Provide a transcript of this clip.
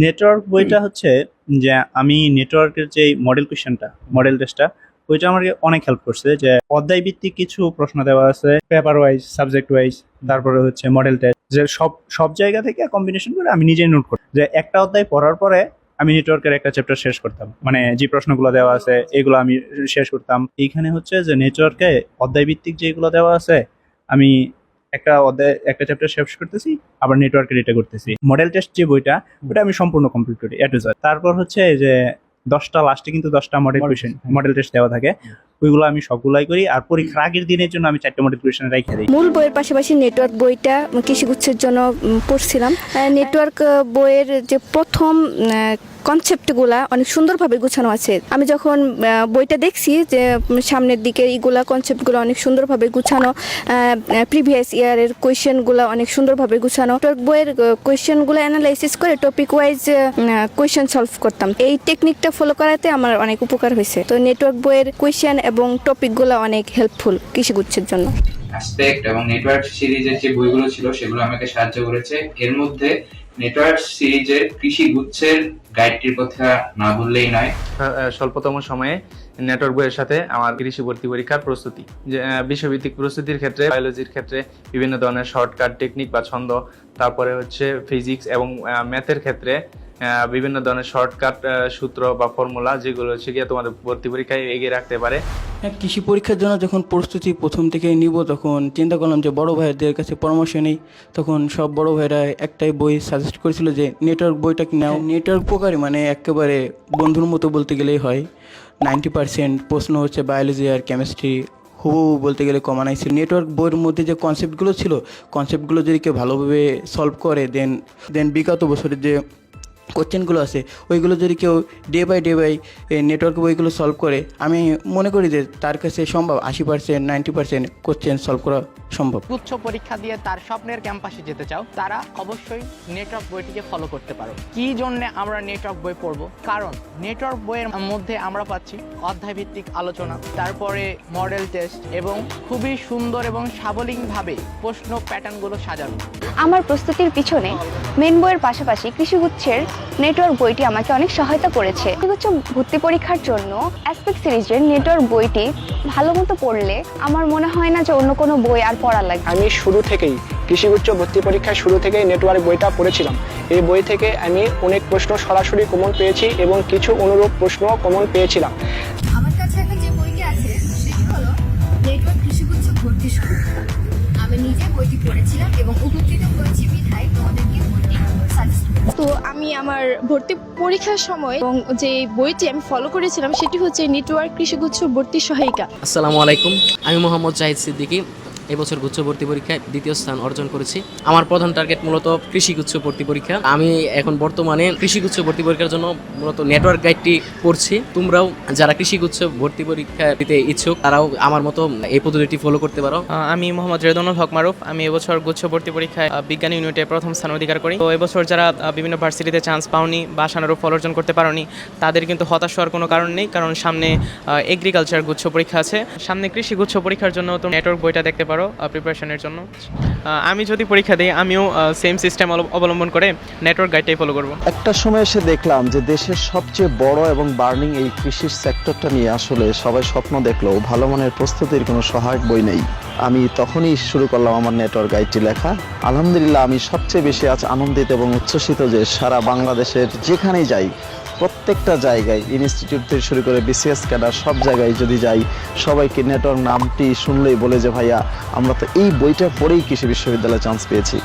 Network বইটা হচ্ছে যে আমি নেটওয়ার্কের যে মডেল কোয়েশ্চেনটা মডেল টেস্টটা ওইটা আমাকে অনেক হেল্প করছে যে অধ্যায় ভিত্তিক কিছু প্রশ্ন দেওয়া আছে পেপার ওয়াইজ সাবজেক্ট ওয়াইজ তারপরে হচ্ছে মডেল টেস্ট যে সব সব জায়গা থেকে কম্বিনেশন করে আমি নিজেই নোট করি। যে একটা অধ্যায় পড়ার পরে আমি নেটওয়ার্কের একটা চ্যাপ্টার শেষ করতাম। মানে যে প্রশ্নগুলো দেওয়া আছে এগুলো আমি শেষ করতাম। এইখানে হচ্ছে যে নেটওয়ার্কে অধ্যায় ভিত্তিক যেগুলো দেওয়া আছে আমি একটা অধ্যায় একটা চ্যাপ্টার শেষ করতেছি আবার নেটওয়ার্কের এটা করতেছি। মডেল টেস্ট যে বইটা ওটা আমি সম্পূর্ণ কমপ্লিট করি এ টু জেড তারপর হচ্ছে এই যে দশটা লাস্টে কিন্তু দশটা মডেল কোয়েশন মডেল টেস্ট দেওয়া থাকে। ওইগুলো আমি সবগুলাই করি। আর পরীক্ষার আগের দিনের জন্য আমি চারটে কোয়েশন রেখে দিই। মূল বইয়ের পাশাপাশি নেটওয়ার্ক বইটা কৃষিগুচ্ছের জন্য পড়ছিলাম। নেটওয়ার্ক বইয়ের যে প্রথম কনসেপ্টগুলা অনেক সুন্দরভাবে গুছানো আছে। আমি যখন বইটা দেখছি যে সামনের দিকে এইগুলা কনসেপ্টগুলো অনেক সুন্দরভাবে গুছানো প্রিভিয়াস ইয়ারের কোয়েশ্চেনগুলো অনেক সুন্দরভাবে গুছানো। বইয়ের কোয়েশ্চেনগুলো অ্যানালাইসিস করে টপিক ওয়াইজ কোয়েশ্চেন সলভ করতাম। এই টেকনিকটা ফলো করাতে আমার অনেক উপকার হয়েছে। তো নেটওয়ার্ক বইয়ের কোয়েশ্চেন এবং টপিকগুলো অনেক হেল্পফুল কৃষিগুচ্ছের জন্য। অ্যাসপেক্ট এবং নেটওয়ার্ক সিরিজের যে বইগুলো ছিল সেগুলো আমাকে সাহায্য করেছে। এর মধ্যে নেটওয়ার্ক সিরিজের কৃষি গুচ্ছের গাইডটির কথা না বললেই নয়। স্বল্পতম সময়ে নেটওয়ার্ক বইয়ের সাথে আমার কৃষি ভর্তি পরীক্ষার প্রস্তুতি। যে আহ, বিষয়ভিত্তিক প্রস্তুতির ক্ষেত্রে বায়োলজির ক্ষেত্রে বিভিন্ন ধরনের শর্টকাট টেকনিক বা ছন্দ তারপরে হচ্ছে ফিজিক্স এবং ম্যাথের ক্ষেত্রে বিভিন্ন ধরনের শর্টকাট সূত্র বা ফর্মুলা যেগুলো হচ্ছে গিয়ে তোমাদের ভর্তি পরীক্ষায় এগিয়ে রাখতে পারে। হ্যাঁ কৃষি পরীক্ষার জন্য যখন প্রস্তুতি প্রথম থেকে নিব তখন চিন্তা করলাম যে বড় ভাইদের কাছে পরামর্শ নেই। তখন সব বড় ভাইরা একটাই বই সাজেস্ট করেছিল যে নেটওয়ার্ক বইটা কি নাও। নেটওয়ার্ক প্রকারই মানে একেবারে বন্ধুর মতো বলতে গেলেই হয়। নাইনটি পার্সেন্ট প্রশ্ন হচ্ছে বায়োলজি আর কেমিস্ট্রি হুবহু বলতে গেলে কমানাই ছিল নেটওয়ার্ক বইয়ের মধ্যে যে কনসেপ্টগুলো ছিল কনসেপ্টগুলো যদি কেউ ভালোভাবে সলভ করে দেন দেন বিগত বছরের যে কোশ্চেনগুলো আছে ওইগুলো যদি কেউ day by day by network বইগুলো সলভ করে আমি মনে করি যে তার কাছে সম্ভব আশি percent ninety percent question solve করা সম্ভব। উচ্চ পরীক্ষা দিয়ে তার স্বপ্নের ক্যাম্পাসে যেতে চাও তারা অবশ্যই নেটওয়ার্ক বইটিকে ফলো করতে পারো। কি জন্য আমরা নেটওয়ার্ক বই পড়ব? কারণ নেটওয়ার্ক বইয়ের মধ্যে আমরা পাচ্ছি অধ্যায় ভিত্তিক আলোচনা তারপরে মডেল টেস্ট এবং খুবই সুন্দর এবং সাবলীনভাবে প্রশ্ন প্যাটার্নগুলো সাজানো। আমার প্রস্তুতির পিছনে মেন বইয়ের পাশাপাশি কৃষিগুচ্ছের নেটওয়ার্ক বইটি আমাকে অনেক সহায়তা করেছে। কৃষিগুচ্ছ ভর্তি পরীক্ষার জন্য অ্যাসপেক্ট সিরিজের নেটওয়ার্ক বইটি ভালো মতো পড়লে আমার মনে হয় না যে অন্য কোনো বই আর পড়া লাগবে। আমি শুরু থেকেই কৃষি উচ্চ ভর্তি পরীক্ষার শুরু থেকেই নেটওয়ার্ক বইটা পড়েছিলাম। এই বই থেকে আমি অনেক প্রশ্ন সরাসরি কমন পেয়েছি এবং কিছু অনুরূপ প্রশ্ন কমন পেয়েছিলাম। আমার কাছে এখন যে বইটি আছে সেটি হলো নেটওয়ার্ক কৃষিগুচ্ছ ভর্তি শুরু। আমি নিজে বইটি পড়েছিলাম এবং উপকৃত আমার ভর্তি পরীক্ষার সময় এবং যে বইটি আমি ফলো করেছিলাম, সেটি হচ্ছে নেটওয়ার্ক কৃষিগুচ্ছ ভর্তি সহায়িকা। আসসালামু আলাইকুম। আমি মোহাম্মদ জাহিদ সিদ্দিকী এবছর গুচ্ছ ভর্তি পরীক্ষায় দ্বিতীয় স্থান অর্জন করেছি। আমার প্রধান টার্গেট মূলত কৃষি গুচ্ছ ভর্তি পরীক্ষা। আমি এখন বর্তমানে কৃষি গুচ্ছ ভর্তি পরীক্ষার জন্য মূলত নেটওয়ার্ক গাইডটি পড়ছি তোমরাও যারা কৃষি গুচ্ছ ভর্তি পরীক্ষা দিতে ইচ্ছুক, তারাও আমার মতো এই পদ্ধতিটি ফলো করতে পারো। আমি মোহাম্মদ রেদনুল হক মারুফ। আমি এবছর গুচ্ছ ভর্তি পরীক্ষায় বিজ্ঞান ইউনিটে প্রথম স্থান অধিকার করি। তো এবছর যারা বিভিন্ন ভার্সিটিতে চান্স পাওনি বা আশানুরূপ ফল অর্জন করতে পারোনি, তাদের কিন্তু হতাশ হওয়ার কোনো কারণ নেই। কারণ সামনে এগ্রিকালচার গুচ্ছ পরীক্ষা আছে। সামনে কৃষি গুচ্ছ পরীক্ষার জন্য তুমি নেটওয়ার্ক বইটা দেখতে পারো। প্রিপারেশনের জন্য। আমি যদি পরীক্ষা দিই, আমিও সেম সিস্টেম অবলম্বন করে নেটওয়ার্ক গাইডটাই ফলো করব। একটা সময় এসে দেখলাম যে দেশের সবচেয়ে বড় এবং বার্নিং এই কৃষির সেক্টরটা নিয়ে আসলে সবাই স্বপ্ন দেখলেও ভালো মানের প্রস্তুতির কোনো সহায়ক বই নেই। আমি তখনই শুরু করলাম আমার নেটওয়ার্ক গাইডটি লেখা। আলহামদুলিল্লাহ, আমি সবচেয়ে বেশি আজ আনন্দিত এবং উচ্ছ্বসিত যে সারা বাংলাদেশের যেখানেই যাই প্রত্যেকটা জায়গায় ইনস্টিটিউট থেকে শুরু করে বিসিএস ক্যাডার সব জায়গায় যদি যাই, সবাইকে নেটওয়ার্ক নামটি শুনলেই বলে যে, ভাইয়া, আমরা তো এই বইটা পড়েই কৃষি বিশ্ববিদ্যালয়ে চান্স পেয়েছি।